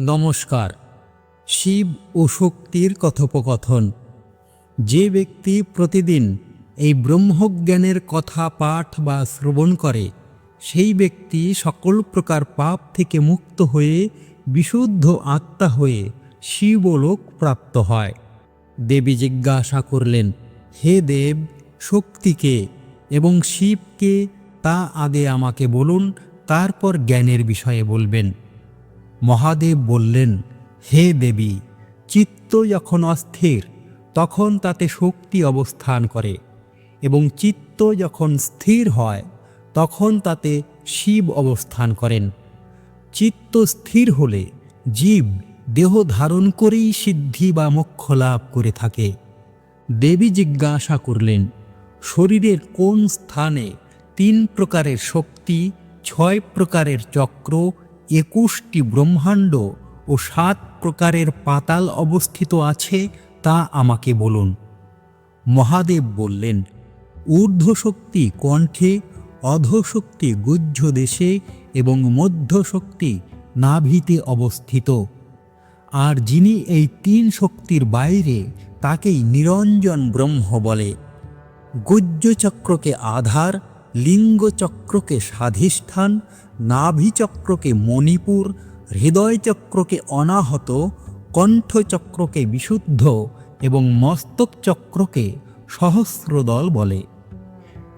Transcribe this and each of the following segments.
নমস্কার। শিব ও শক্তির কথোপকথন। যে ব্যক্তি প্রতিদিন এই ব্রহ্মজ্ঞানের কথা পাঠ বা শ্রবণ করে, সেই ব্যক্তি সকল প্রকার পাপ থেকে মুক্ত হয়ে বিশুদ্ধ আত্মা হয়ে শিবলোক প্রাপ্ত হয়। দেবী জিজ্ঞাসা করলেন, হে দেব শক্তিকে এবং শিবকে তা আগে আমাকে বলুন, তারপর জ্ঞানের বিষয়ে বলবেন। মহাদেব বললেন, হে দেবী, চিত্ত যখন অস্থির, তখন তাতে শক্তি অবস্থান করে এবং চিত্ত যখন স্থির হয়, তখন তাতে শিব অবস্থান করেন। চিত্ত স্থির হলে জীব দেহ ধারণ করেই সিদ্ধি বা মোক্ষ লাভ করে থাকে। দেবী জিজ্ঞাসা করলেন, শরীরের কোন স্থানে তিন প্রকারের শক্তি, ছয় প্রকারের চক্র একুশটি ব্রহ্মাণ্ড ও সাত প্রকারের পাতাল অবস্থিত আছে তা আমাকে বলুন। মহাদেব বললেন, ঊর্ধ্বশক্তি কণ্ঠে, অধশক্তি গুহ্য দেশে এবং মধ্যশক্তি নাভিতে অবস্থিত। আর যিনি এই তিন শক্তির বাইরে, তাকেই নিরঞ্জন ব্রহ্ম বলে। গুজ্জচক্রকে আধার লিঙ্গচক্রকে স্বাধিষ্ঠান, নাভিচক্রকে মণিপুর, হৃদয়চক্রকে অনাহত, কণ্ঠচক্রকে বিশুদ্ধ এবং মস্তক চক্রকে সহস্রদল বলে।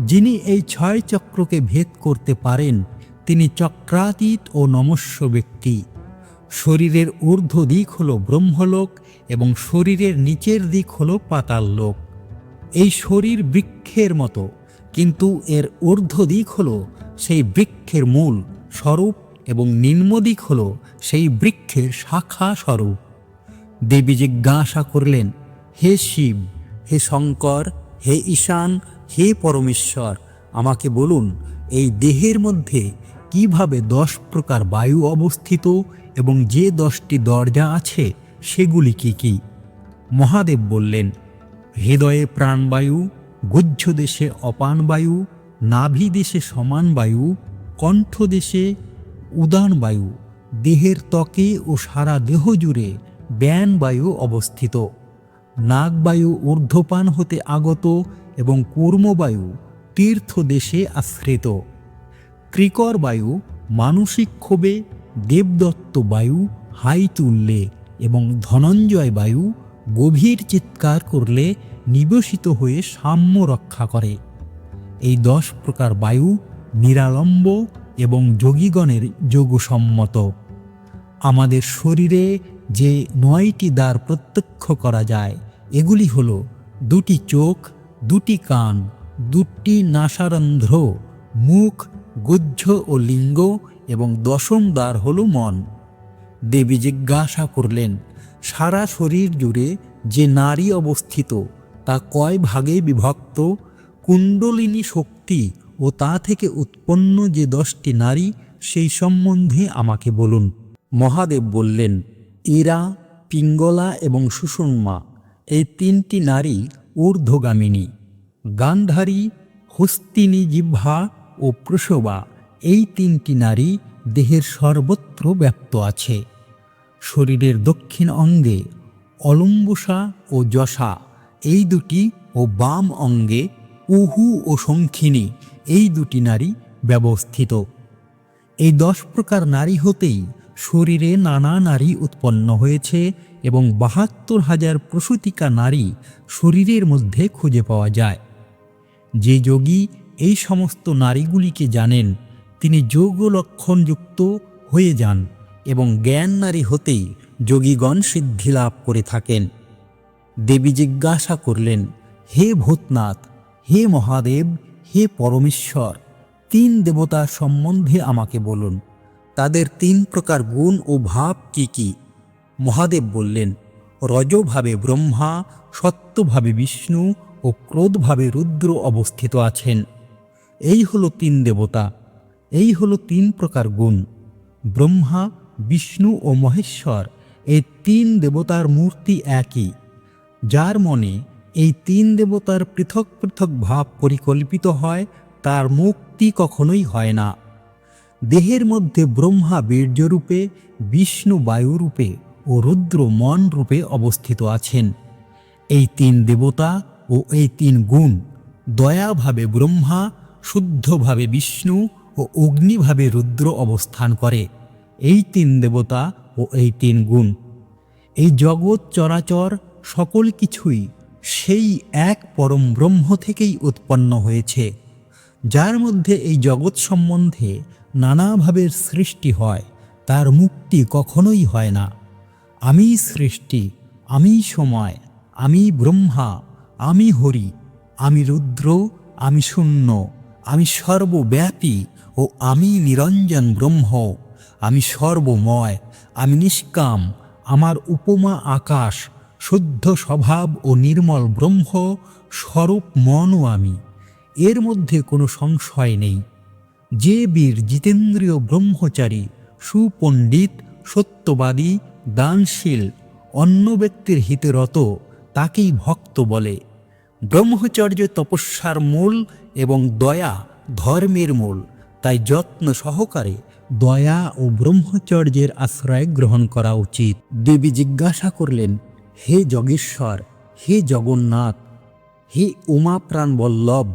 যিনি এই ছয় চক্রকে ভেদ করতে পারেন, তিনি চক্রাতীত ও নমস্য ব্যক্তি। শরীরের ঊর্ধ্ব দিক হল ব্রহ্মলোক এবং শরীরের নিচের দিক হল পাতাল লোক। এই শরীর বৃক্ষের মতো। কিন্তু এর ঊর্ধ্ব দিক হল সেই বৃক্ষের মূল স্বরূপ এবং নিম্ন দিক হল সেই বৃক্ষের শাখা স্বরূপ। দেবী জিজ্ঞাসা করলেন, হে শিব, হে শঙ্কর, হে ঈশান, হে পরমেশ্বর, আমাকে বলুন, এই দেহের মধ্যে কীভাবে দশ প্রকার বায়ু অবস্থিত এবং যে দশটি দরজা আছে সেগুলি কি কি? মহাদেব বললেন, হৃদয়ে প্রাণবায়ু গুহ্য দেশে অপান বায়ু, নাভি দেশে সমান বায়ু, কণ্ঠ দেশে উদান বায়ু, দেহের ত্বকে ও সারা দেহ জুড়ে ব্যান বায়ু অবস্থিত। নাগবায়ু ঊর্ধ্বপান হতে আগত এবং কূর্মবায়ু তীর্থ দেশে আশ্রিত। ক্রিকর বায়ু মানসিক ক্ষোভে, দেবদত্ত বায়ু হাই তুললে এবং ধনঞ্জয় বায়ু গভীর চিৎকার করলে নিবসিত হয়ে সাম্য রক্ষা করে। এই দশ প্রকার বায়ু নিরালম্ব এবং যোগীগণের যোগসম্মত। আমাদের শরীরে যে নয়টি দ্বার প্রত্যক্ষ করা যায়, এগুলি হল দুটি চোখ, দুটি কান, দুটি নাসারন্ধ্র, মুখ, গুহ্য ও লিঙ্গ এবং দশম দ্বার হল মন। দেবী জিজ্ঞাসা করলেন সারা শরীর জুড়ে যে নারী অবস্থিত, তা কয় ভাগে বিভক্ত? কুণ্ডলিনী শক্তি ও তা থেকে উৎপন্ন যে দশটি নারী, সেই সম্বন্ধে আমাকে বলুন। মহাদেব বললেন ইরা পিঙ্গলা এবং সুষুম্মা, এই তিনটি নারী ঊর্ধ্বগামিনী। গান্ধারী, হস্তিনী জিহ্বা ও প্রসবা, এই তিনটি নারী দেহের সর্বত্র ব্যাপ্ত আছে। শরীরের দক্ষিণ অঙ্গে অলম্বসা ও যশা, এই দুটি ও বাম অঙ্গে উহু ও শঙ্খিনী, এই দুটি নারী ব্যবস্থিত। এই দশ প্রকার নারী হতেই শরীরে নানা নারী উৎপন্ন হয়েছে এবং বাহাত্তর হাজার প্রসূতিকা নারী শরীরের মধ্যে খুঁজে পাওয়া যায়। যে যোগী এই সমস্ত নারীগুলিকে জানেন, তিনি যোগ লক্ষণযুক্ত হয়ে যান। এবং নারী হতেই যোগীগণ সিদ্ধি লাভ করে থাকেন। দেবী জিজ্ঞাসা করলেন, হে ভূতনাথ, হে মহাদেব, হে পরমেশ্বর, তিন দেবতার সম্বন্ধে আমাকে বলুন, তাদের তিন প্রকার গুণ ও ভাব কি কি? মহাদেব বললেন, রজভাবে ব্রহ্মা, সত্যভাবে বিষ্ণু ও ক্রোধভাবে রুদ্র অবস্থিত আছেন। এই হলো তিন দেবতা, এই হলো তিন প্রকার গুণ। ব্রহ্মা বিষ্ণু ও মহেশ্বর, এই তিন দেবতার মূর্তি একই। যার মনে এই তিন দেবতার পৃথক পৃথক ভাব পরিকল্পিত হয়, তার মুক্তি কখনোই হয় না। দেহের মধ্যে ব্রহ্মা বীর্যরূপে, বিষ্ণু বায়ুরূপে ও রুদ্র মন রূপে অবস্থিত আছেন। এই তিন দেবতা ও এই তিন গুণ দয়াভাবে ব্রহ্মা, শুদ্ধভাবে বিষ্ণু ও অগ্নিভাবে রুদ্র অবস্থান করে। এই তিন দেবতা ও এই তিন গুণ। এই জগৎ চরাচর সকল কিছুই সেই এক পরম ব্রহ্ম থেকেই উৎপন্ন হয়েছে, যার মধ্যে এই জগৎ সম্বন্ধে নানাভাবে সৃষ্টি হয়, তার মুক্তি কখনোই হয় না। আমি সৃষ্টি, আমি সময়, আমি ব্রহ্মা, আমি হরি, আমি রুদ্র, আমি শূন্য, আমি সর্বব্যাপী ও আমি নিরঞ্জন ব্রহ্ম। আমি সর্বময়, আমি নিষ্কাম, আমার উপমা আকাশ, শুদ্ধ স্বভাব ও নির্মল ব্রহ্ম, স্বরূপ মনও আমি। এর মধ্যে কোনো সংশয় নেই। যে বীর জিতেন্দ্রীয় ব্রহ্মচারী, সুপণ্ডিত, সত্যবাদী, দানশীল, অন্য ব্যক্তির হিতে রত, তাকেই ভক্ত বলে। ব্রহ্মচর্য তপস্যার মূল এবং দয়া ধর্মের মূল। তাই যত্ন সহকারে দয়া ও ব্রহ্মচর্যের আশ্রয় গ্রহণ করা উচিত। দেবী জিজ্ঞাসা করলেন, হে যগেশ্বর, হে জগন্নাথ, হে উমাপ্রাণ বল্লভ,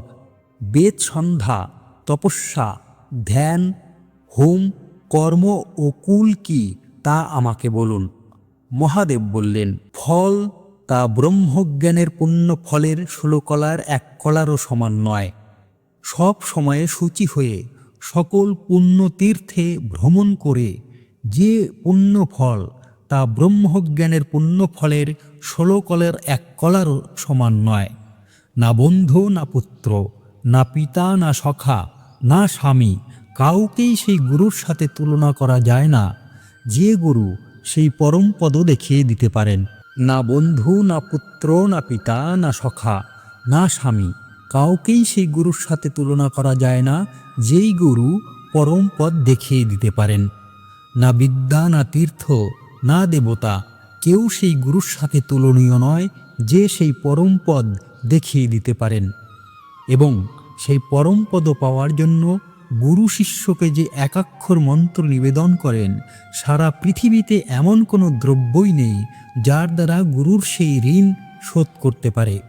বেদ সন্ধ্যা, তপস্যা, ধ্যান, হোম, কর্ম ও কুল কি তা আমাকে বলুন। মহাদেব বললেন, ফল তা ব্রহ্মজ্ঞানের পুণ্য ফলের ষোলো কলার এক কলারও সমান নয়। সব সময়ে সূচি হয়ে সকল পুণ্য তীর্থে ভ্রমণ করে যে পুণ্য ফল তা ব্রহ্মজ্ঞানের পুণ্য ফলের ষোলো কলের এক কলার সমান নয়। না বন্ধু, না পুত্র, না পিতা, না সখা, না স্বামী, কাউকেই সেই গুরুর সাথে তুলনা করা যায় না। যে গুরু সেই পরম পদ দেখিয়ে দিতে পারেন। না বন্ধু, না পুত্র, না পিতা, না সখা, না স্বামী, কাউকেই সেই গুরুর সাথে তুলনা করা যায় না। যেই গুরু পরম পদ দেখিয়ে দিতে পারেন। না বিদ্যা, না তীর্থ, না দেবতা, কেউ সেই গুরুর সাথে তুলনীয় নয় যে সেই পরম পদ দেখিয়ে দিতে পারেন। এবং সেই পরম পদ পাওয়ার জন্য গুরু শিষ্যকে যে একাক্ষর মন্ত্র নিবেদন করেন, সারা পৃথিবীতে এমন কোনো দ্রব্যই নেই যার দ্বারা গুরুর সেই ঋণ শোধ করতে পারে,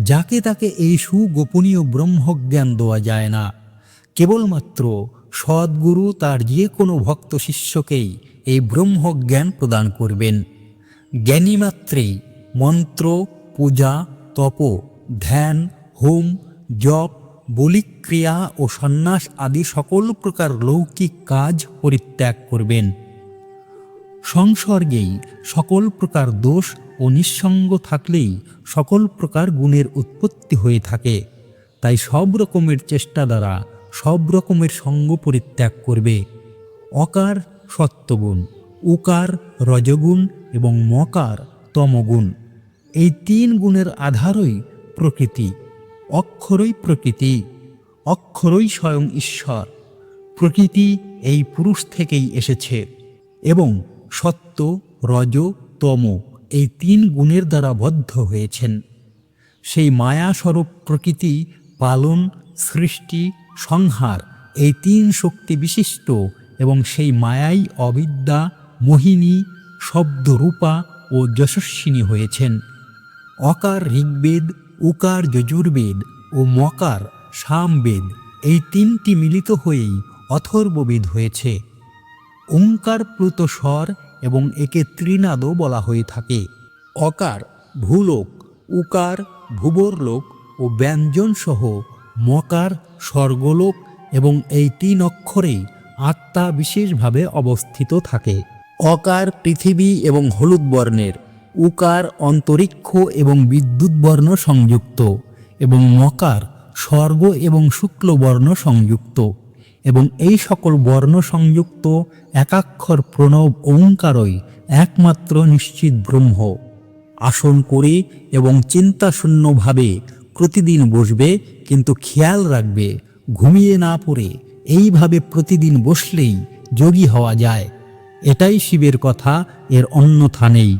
যাকে তাকে এই সুগোপনীয় ব্রহ্মজ্ঞান দেওয়া যায় না। কেবলমাত্র সদ্গুরু তার যে কোনো ভক্ত শিষ্যকেই এই ব্রহ্মজ্ঞান প্রদান করবেন। জ্ঞানী মাত্রেই মন্ত্র, পূজা, তপ, ধ্যান, হোম, জপ, বলিক্রিয়া ও সন্ন্যাস আদি সকল প্রকার লৌকিক কাজ পরিত্যাগ করবেন। সংসর্গেই সকল প্রকার দোষ ও নিঃসঙ্গ থাকলেই সকল প্রকার গুণের উৎপত্তি হয়ে থাকে। তাই সব রকমের চেষ্টা দ্বারা সব রকমের সঙ্গ পরিত্যাগ করবে। অকার সত্যগুণ, উকার রজগুণ এবং মকার তমগুণ। এই তিন গুণের আধারই প্রকৃতি, অক্ষরই প্রকৃতি, অক্ষরই স্বয়ং ঈশ্বর। প্রকৃতি এই পুরুষ থেকেই এসেছে এবং সত্য, রজ, তম এই তিন গুণের দ্বারা বদ্ধ হয়েছেন। সেই মায়াস্বরূপ প্রকৃতি পালন, সৃষ্টি সংহার, এই তিন শক্তি বিশিষ্ট এবং সেই মায়াই অবিদ্যা, মোহিনী, শব্দরূপা ও যশস্বিনী হয়েছেন। অকার ঋগ্বেদ, উকার যজুর্বেদ ও মকার সামবেদ এই তিনটি মিলিত হয়েই অথর্ববেদ হয়েছে। ওঙ্কার প্লুত স্বর এবং একে ত্রিনাদও বলা হয়ে থাকে। অকার, ভূলোক, উকার, ভুবরলোক ও ব্যঞ্জনসহ মকার, স্বর্গলোক এবং এই তিন অক্ষরেই আত্মা বিশেষভাবে অবস্থিত থাকে। অকার পৃথিবী এবং হলুদ বর্ণের, উকার অন্তরিক্ষ এবং বিদ্যুৎ বর্ণ সংযুক্ত এবং মকার, স্বর্গ এবং শুক্লবর্ণ সংযুক্ত এবং এই সকল বর্ণ সংযুক্ত একাক্ষর প্রণব ওঙ্কারই একমাত্র নিশ্চিত ব্রহ্ম। আসন করে এবং চিন্তাশূন্যভাবে প্রতিদিন বসবে, কিন্তু খেয়াল রাখবে, ঘুমিয়ে না পড়ে। এইভাবে প্রতিদিন বসলেই যোগী হওয়া যায়। এটাই শিবের কথা, এর অন্যথা নেই।